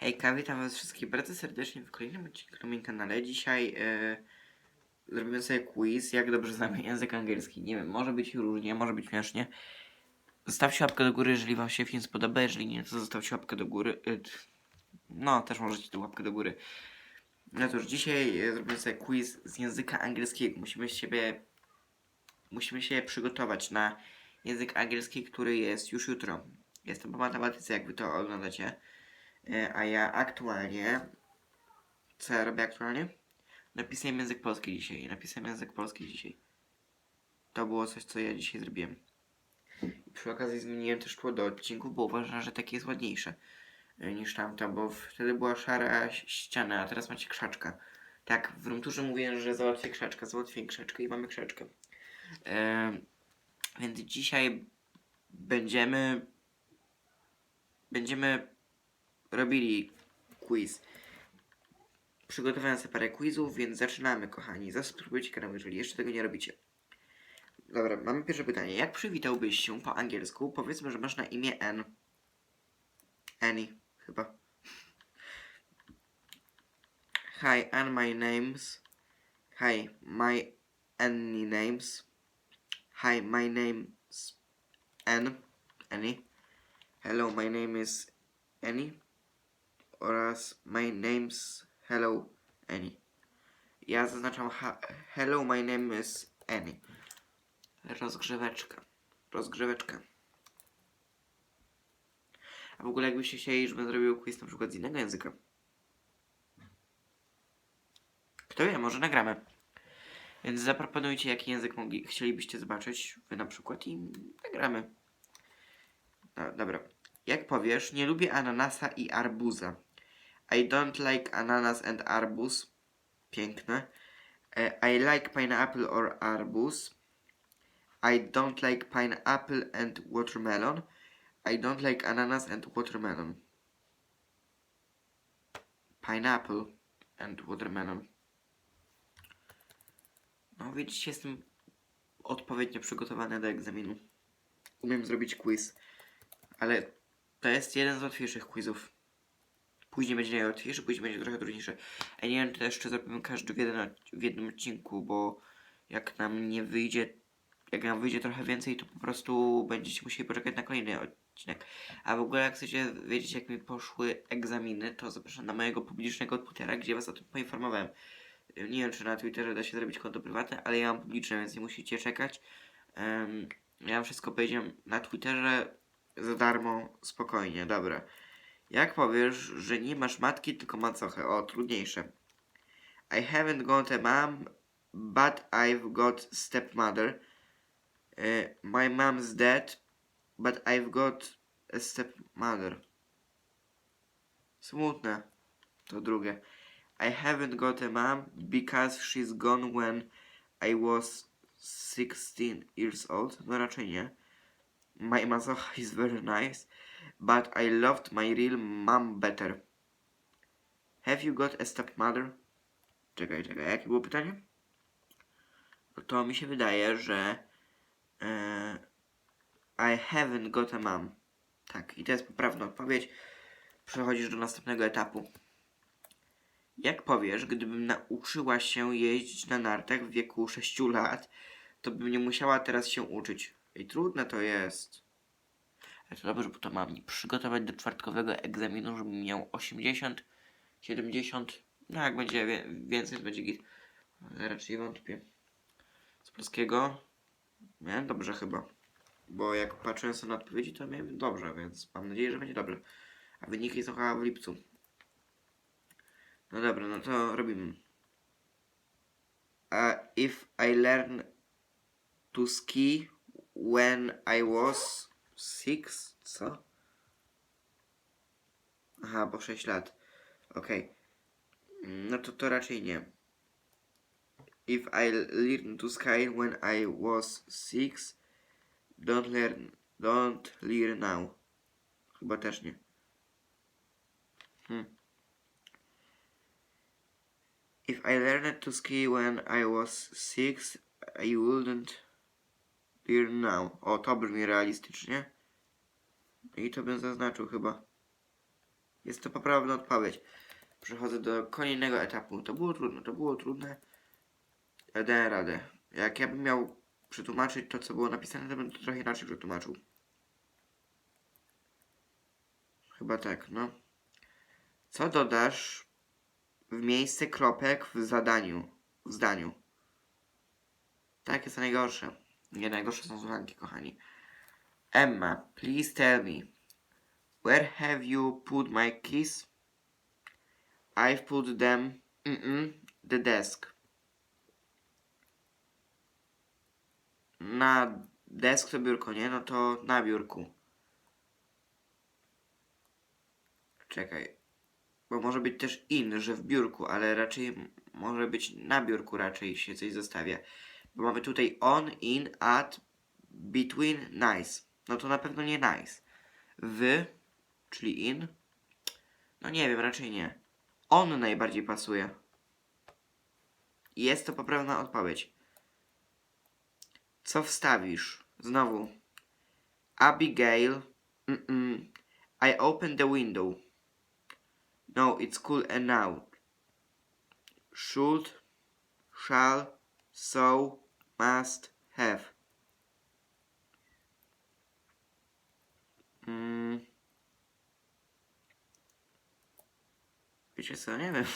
Hejka, witam was wszystkich bardzo serdecznie w kolejnym odcinku na moim kanale. Dzisiaj e, zrobimy sobie quiz, jak dobrze znamy język angielski. Nie wiem, może być różnie, może być śmiesznie. Zostawcie łapkę do góry, jeżeli wam się film spodoba, jeżeli nie, to zostawcie łapkę do góry. E, no, też możecie tu łapkę do góry. No cóż, dzisiaj e, zrobimy sobie quiz z języka angielskiego. Musimy siebie, musimy się przygotować na język angielski, który jest już jutro. Jestem po matematyce, jak wy to oglądacie. E, A ja aktualnie. Co ja robię aktualnie? Napisałem język polski dzisiaj. Napisałem język polski dzisiaj. To było coś, co ja dzisiaj zrobiłem. I przy okazji zmieniłem też tło do odcinków, bo uważam, że takie jest ładniejsze e, niż tamto, bo wtedy była szara ściana, a teraz macie krzaczka. Tak, w rumturze mówiłem, że załatwię krzaczka, załatwię krzaczkę i mamy krzaczkę. E, więc dzisiaj będziemy będziemy robili quiz. Przygotowałem sobie parę quizów, więc zaczynamy, kochani. Zasubskrybujcie kanał, jeżeli jeszcze tego nie robicie. Dobra, mamy pierwsze pytanie. Jak przywitałbyś się po angielsku? Powiedzmy, że masz na imię N. Annie, chyba. Hi, my name's... Hi, my Annie name's... Hi, my name's Ann. Annie. Hello, my name is Annie oraz my name's Hello Annie. Ja zaznaczam Hello, my name is Annie. Rozgrzeweczka. Rozgrzeweczka. A w ogóle jakbyście chcieli, żebym zrobił quiz na przykład z innego języka. Kto wie, może nagramy. Więc zaproponujcie, jaki język mogli, chcielibyście zobaczyć wy na przykład i nagramy. No, dobra. Jak powiesz, nie lubię ananasa i arbuza. I don't like ananas and arbuz. Piękne. E, I like pineapple or arbuz. I don't like pineapple and watermelon. I don't like ananas and watermelon. Pineapple and watermelon. No widzicie, jestem odpowiednio przygotowany do egzaminu. Umiem zrobić quiz. Ale to jest jeden z łatwiejszych quizów. Później będzie najłatwiejszy, później będzie trochę trudniejszy. A nie wiem, czy to jeszcze zrobimy każdy w, jeden, w jednym odcinku, bo jak nam nie wyjdzie, jak nam wyjdzie trochę więcej, to po prostu będziecie musieli poczekać na kolejny odcinek. A w ogóle jak chcecie wiedzieć, jak mi poszły egzaminy, to zapraszam na mojego publicznego Twittera, gdzie was o tym poinformowałem. Nie wiem, czy na Twitterze da się zrobić konto prywatne, ale ja mam publiczne, więc nie musicie czekać. Em, ja wszystko powiedziałem na Twitterze za darmo, spokojnie, dobra. Jak powiesz, że nie masz matki, tylko macochę? O, trudniejsze. I haven't got a mom, but I've got stepmother. E, my mom's dead, but I've got a stepmother. Smutne. To drugie. I haven't got a mom because she's gone when I was 16 years old. No raczej nie. My masocha is very nice, but I loved my real mom better. Have you got a stepmother? Czekaj, czekaj, jakie było pytanie? No To mi się wydaje, że e, I haven't got a mom. Tak, i to jest poprawna odpowiedź. Przechodzisz do następnego etapu. Jak powiesz, gdybym nauczyła się jeździć na nartach w wieku 6 lat, to bym nie musiała teraz się uczyć. I trudne to jest. Ale to dobrze, bo to mam przygotować do czwartkowego egzaminu, żebym miał 80, 70. No jak będzie więcej, to będzie git. Ale raczej wątpię. Z polskiego miałem dobrze chyba. Bo jak patrzyłem sobie na odpowiedzi, to miałem dobrze, więc mam nadzieję, że będzie dobrze. A wyniki są chyba w lipcu. No dobra, no to robimy. Uh, if I learn to ski when I was six, co? Aha, bo 6 lat. Okej. No to to raczej nie. If I learn to ski when I was six, don't learn, don't learn now. Chyba też nie. Hmm. If I learned to ski when I was six, I wouldn't learn now. O, to brzmi realistycznie. I to bym zaznaczył chyba. Jest to poprawna odpowiedź. Przechodzę do kolejnego etapu. To było trudne, to było trudne. Ja dałem radę. Jak ja bym miał przetłumaczyć to, co było napisane, to bym to trochę inaczej przetłumaczył. Chyba tak, no. Co dodasz w miejsce kropek w zadaniu, w zdaniu? Tak jest najgorsze. Nie, najgorsze są słowaki, kochani. Emma, please tell me. Where have you put my keys? I've put them... Mm-mm, the desk. Na desk to biurko, nie? No to na biurku. Czekaj. Bo może być też in, że w biurku, ale raczej może być na biurku raczej się coś zostawia. Bo mamy tutaj on, in, at, between, nice. No to na pewno nie nice. W, czyli in. No nie wiem, raczej nie. On najbardziej pasuje. Jest to poprawna odpowiedź. Co wstawisz? Znowu. Abigail. Mm-mm. I opened the window. No, it's cool and now. Should, shall, so, must, have. Mm. Wiecie co, nie wiem.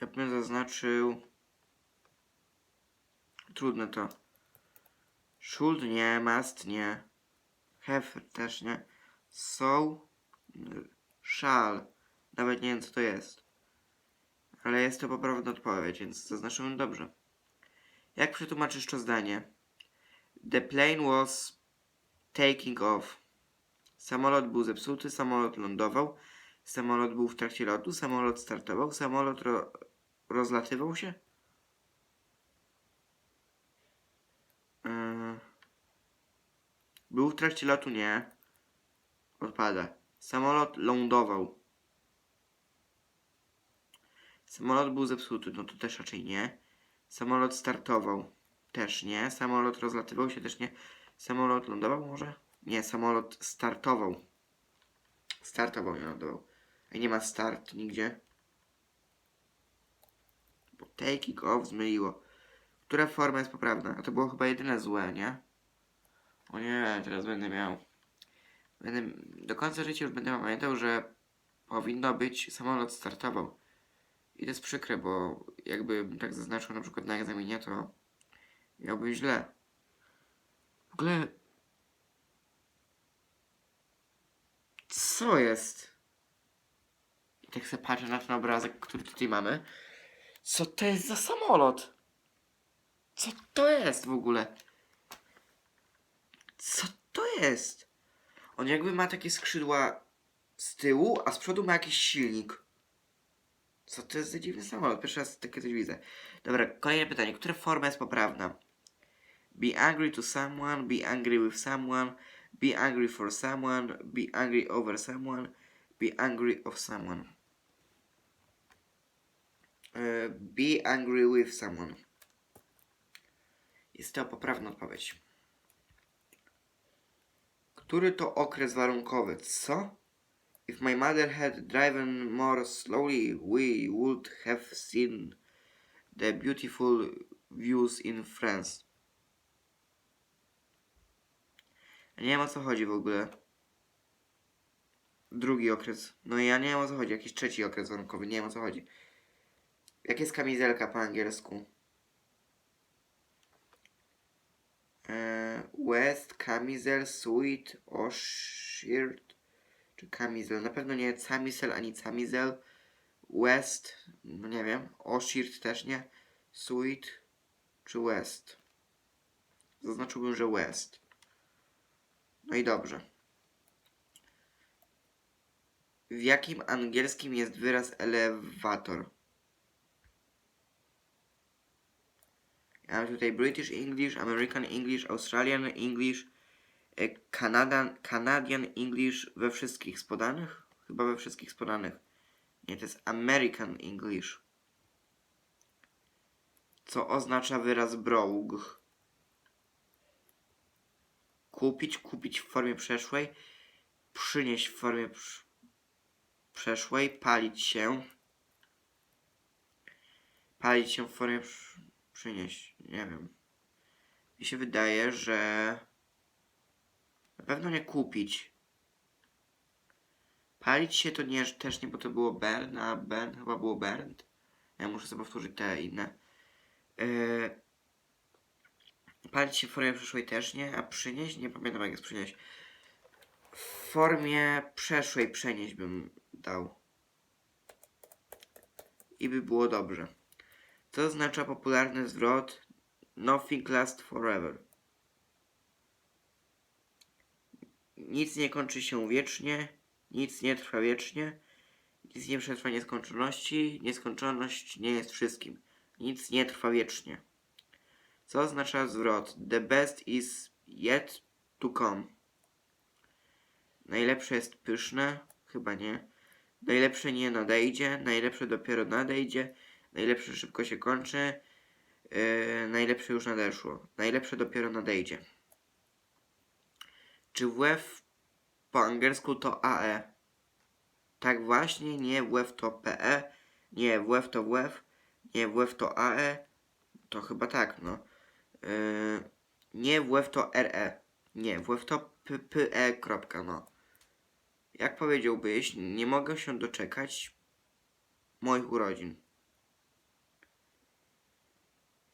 Ja bym zaznaczył... Trudne to. Should nie, must nie. Have też nie. So, shall. Nawet nie wiem co to jest. Ale jest to poprawna odpowiedź, więc zaznaczyłem dobrze. Jak przetłumaczysz to zdanie? The plane was taking off. Samolot był zepsuty, samolot lądował, samolot był w trakcie lotu, samolot startował, samolot ro rozlatywał się? Yy. Był w trakcie lotu, nie. Odpada. Samolot lądował. Samolot był zepsuty, no to też raczej nie. Samolot startował. Też nie. Samolot rozlatywał się, też nie. Samolot lądował może? Nie, samolot startował. Startował, nie lądował. A nie ma start nigdzie. Bo taking off zmyliło. Która forma jest poprawna? A to było chyba jedyne złe, nie? O nie, teraz będę miał. Będę, do końca życia już będę pamiętał, że powinno być samolot startował. I to jest przykre, bo jakbym tak zaznaczył na przykład na egzaminie, to miałbym źle. W ogóle... Co jest? I tak sobie patrzę na ten obrazek, który tutaj mamy. Co to jest za samolot? Co to jest w ogóle? Co to jest? On jakby ma takie skrzydła z tyłu, a z przodu ma jakiś silnik. Co to jest za dziwny samolot? Pierwszy raz takie coś widzę. Dobra, kolejne pytanie. Która forma jest poprawna? Be angry to someone, be angry with someone, be angry for someone, be angry over someone, be angry of someone. E, be angry with someone. Jest to poprawna odpowiedź. Który to okres warunkowy? Co? If my mother had driven more slowly, we would have seen the beautiful views in France. Nie wiem o co chodzi w ogóle. Drugi okres. No ja nie wiem o co chodzi. Jakiś trzeci okres warunkowy. Nie wiem o co chodzi. Jak jest kamizelka po angielsku? Eee, West, kamizel, sweet, o shirt czy kamizel. Na pewno nie camisel ani camizel. West, no nie wiem. Oshirt też nie. Sweet czy West. Zaznaczyłbym, że West. No i dobrze. W jakim angielskim jest wyraz elewator? Ja mam tutaj British English, American English, Australian English, Canadian, Canadian English we wszystkich z podanych? Chyba we wszystkich z podanych. Nie, to jest American English. Co oznacza wyraz brogue? Kupić, kupić w formie przeszłej. przynieść w formie przy- przeszłej, palić się. Palić się w formie przy- przynieść, nie wiem. Mi się wydaje, że na pewno nie kupić. Palić się to nie, też nie, bo to było burn, a burn chyba było burned. Ja muszę sobie powtórzyć te inne. Yy, palić się w formie przeszłej też nie, a przynieść? Nie pamiętam jak jest przynieść. W formie przeszłej przenieść bym dał. I by było dobrze. Co oznacza popularny zwrot Nothing lasts forever. Nic nie kończy się wiecznie, nic nie trwa wiecznie, nic nie przetrwa nieskończoności, nieskończoność nie jest wszystkim. Nic nie trwa wiecznie. Co oznacza zwrot The best is yet to come. Najlepsze jest pyszne, chyba nie. Najlepsze nie nadejdzie, najlepsze dopiero nadejdzie, najlepsze szybko się kończy, yy, najlepsze już nadeszło, najlepsze dopiero nadejdzie. Czy WF po angielsku to AE? Tak właśnie, nie WF to PE, nie WF to WF, nie WF to AE, to chyba tak, no. Yy, nie WF to RE, nie, WF to PPE, kropka, no. Jak powiedziałbyś, nie mogę się doczekać moich urodzin.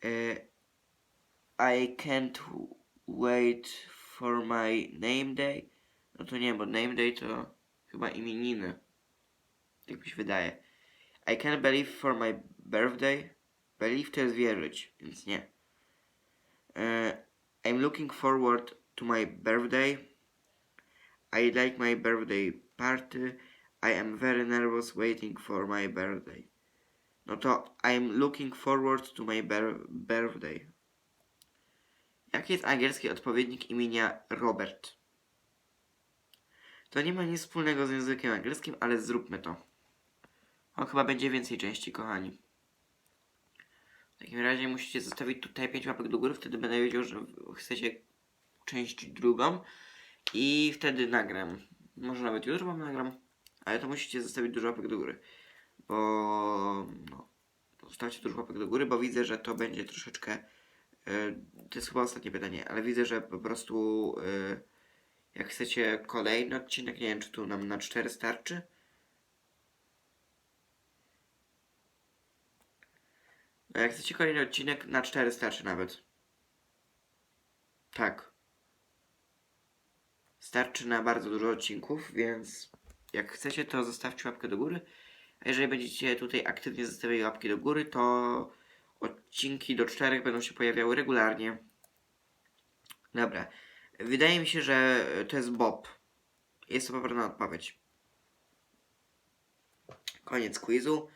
Yy, I can't wait for my name day. No to nie, bo name day to chyba imieniny. Tak mi się wydaje. I can't believe for my birthday. Believe to jest wierzyć, więc nie. Uh, I'm looking forward to my birthday. I like my birthday party. I am very nervous waiting for my birthday. No to I'm looking forward to my bir- birthday. Jaki jest angielski odpowiednik imienia Robert? To nie ma nic wspólnego z językiem angielskim, ale zróbmy to. On chyba będzie więcej części, kochani. W takim razie musicie zostawić tutaj 5 łapek do góry, wtedy będę wiedział, że chcecie część drugą i wtedy nagram. Może nawet jutro wam nagram, ale to musicie zostawić dużo łapek do góry, bo no, zostawcie dużo łapek do góry, bo widzę, że to będzie troszeczkę to jest chyba ostatnie pytanie, ale widzę, że po prostu e, jak chcecie kolejny odcinek, nie wiem czy tu nam na 4 starczy. No jak chcecie kolejny odcinek, na 4 starczy nawet. Tak. Starczy na bardzo dużo odcinków, więc jak chcecie, to zostawcie łapkę do góry. A jeżeli będziecie tutaj aktywnie zostawiali łapki do góry, to odcinki do czterech będą się pojawiały regularnie. Dobra. Wydaje mi się, że to jest Bob. Jest to poprawna odpowiedź. Koniec quizu.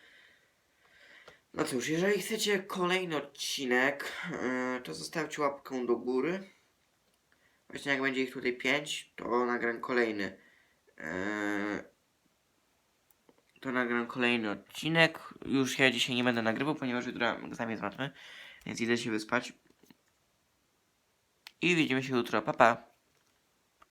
No cóż, jeżeli chcecie kolejny odcinek, yy, to zostawcie łapkę do góry. Właśnie jak będzie ich tutaj 5, to nagram kolejny. To nagram kolejny odcinek. Już ja dzisiaj nie będę nagrywał, ponieważ jutro egzamin z matmy, więc idę się wyspać. I widzimy się jutro. Pa, pa.